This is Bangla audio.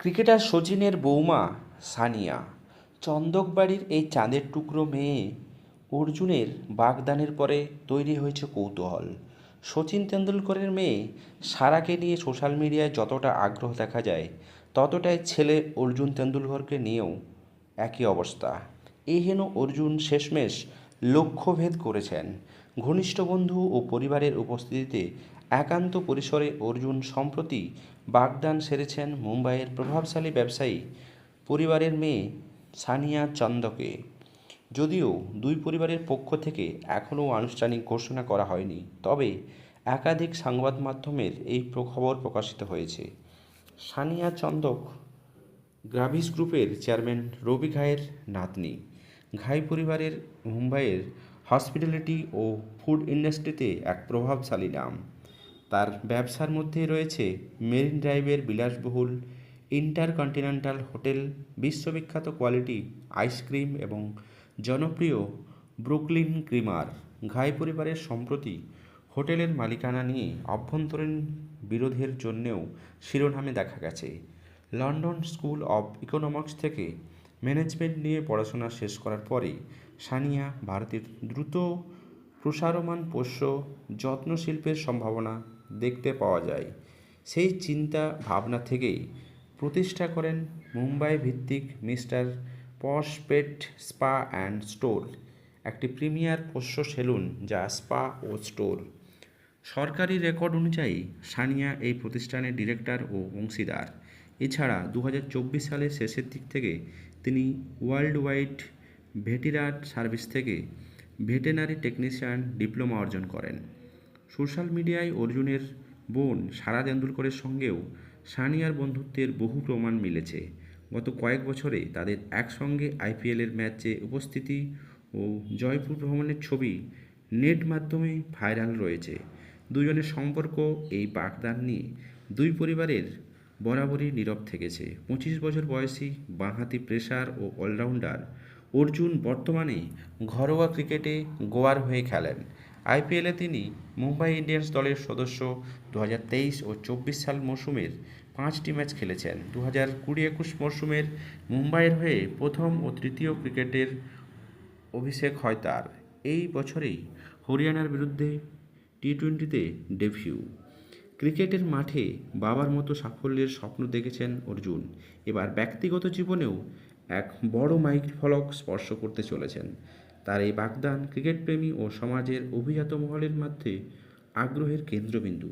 ক্রিকেটার সচিনের বৌমা সানিয়া, চন্দকবাড়ির এই চাঁদের টুকরো মেয়ে অর্জুনের বাগদানের পরে তৈরি হয়েছে কৌতূহল। সচিন তেন্ডুলকরের মেয়ে সারাকে নিয়ে সোশ্যাল মিডিয়ায় যতটা আগ্রহ দেখা যায়, ততটাই ছেলে অর্জুন তেন্ডুলকরকে নিয়েও একই অবস্থা। এই হেন অর্জুন শেষমেশ লক্ষ্যভেদ করেছেন। ঘনিষ্ঠ বন্ধু ও পরিবারের উপস্থিতিতে একান্ত পরিসরে অর্জুন সম্প্রতি বাগদান সেরেছেন মুম্বাইয়ের প্রভাবশালী ব্যবসায়ী পরিবারের মেয়ে সানিয়া চন্দকে। যদিও দুই পরিবারের পক্ষ থেকে এখনও আনুষ্ঠানিক ঘোষণা করা হয়নি, তবে একাধিক সংবাদ মাধ্যমের এই খবর প্রকাশিত হয়েছে। সানিয়া চন্দক গ্রাভিস গ্রুপের চেয়ারম্যান রবি ঘাইয়ের নাতনি। ঘাই পরিবারের মুম্বাইয়ের হসপিটালিটি ও ফুড ইন্ডাস্ট্রিতে এক প্রভাবশালী নাম। তার ব্যবসার মধ্যে রয়েছে মেরিন ড্রাইভের বিলাসবহুল ইন্টারকন্টিনেন্টাল হোটেল, বিশ্ববিখ্যাত কোয়ালিটি আইসক্রিম এবং জনপ্রিয় ব্রুকলিন ক্রিমার। ঘাই পরিবারের সম্প্রতি হোটেলের মালিকানা নিয়ে অভ্যন্তরীণ বিরোধের জন্যেও শিরোনামে দেখা গেছে। লন্ডন স্কুল অব ইকোনমিক্স থেকে ম্যানেজমেন্ট নিয়ে পড়াশোনা শেষ করার পরে সানিয়া ভারতের দ্রুত প্রসারমান পোষ্য যত্ন শিল্পের সম্ভাবনা দেখতে পাওয়া যায়। সেই চিন্তা ভাবনা থেকেই প্রতিষ্ঠা করেন মুম্বাই ভিত্তিক mister posh pet spa and store, একটি প্রিমিয়ার পোষ্য সেলুন যা স্পা ও স্টোর। সরকারি রেকর্ড অনুযায়ী সানিয়া এই প্রতিষ্ঠানের ডিরেক্টর ও অংশীদার। এছাড়া দু হাজার চব্বিশ সালের শেষের দিক থেকে তিনি ওয়ার্ল্ড ওয়াইড ভেটিরার সার্ভিস থেকে ভেটেনারি টেকনিশিয়ান ডিপ্লোমা অর্জন করেন। সোশ্যাল মিডিয়ায় অর্জুনের বোন সারা তেন্ডুলকরের সঙ্গেও সানিয়ার বন্ধুত্বের বহু প্রমাণ মিলেছে। গত কয়েক বছরে তাদের একসঙ্গে আইপিএলের ম্যাচে উপস্থিতি ও জয়পুর ভ্রমণের ছবি নেট মাধ্যমে ভাইরাল রয়েছে। দুজনের সম্পর্ক এই বাগদান নিয়ে দুই পরিবারের বরাবরই নীরব থেকেছে। পঁচিশ বছর বয়সী বাঁহাতি পেসার ও অলরাউন্ডার অর্জুন বর্তমানে ঘরোয়া ক্রিকেটে গোয়ার হয়ে খেলেন। আইপিএলে তিনি মুম্বাই ইন্ডিয়ান্স দলের সদস্য দু ও চব্বিশ সাল মরশুমের পাঁচটি ম্যাচ খেলেছেন। দু হাজার কুড়ি একুশ মরশুমের মুম্বাইয়ের হয়ে প্রথম ও তৃতীয় ক্রিকেটের অভিষেক হয় তার। এই বছরেই হরিয়ানার বিরুদ্ধে টি টোয়েন্টিতে ডেবিউ। ক্রিকেটের মাঠে বাবার মতো সাফল্যের স্বপ্ন দেখেছেন অর্জুন। এবার ব্যক্তিগত জীবনেও এক বড় মাইক ফলক স্পর্শ করতে চলেছেন। তার এই বাগদান ক্রিকেটপ্রেমী ও সমাজের অভিজাত মহলের মধ্যে আগ্রহের কেন্দ্রবিন্দু।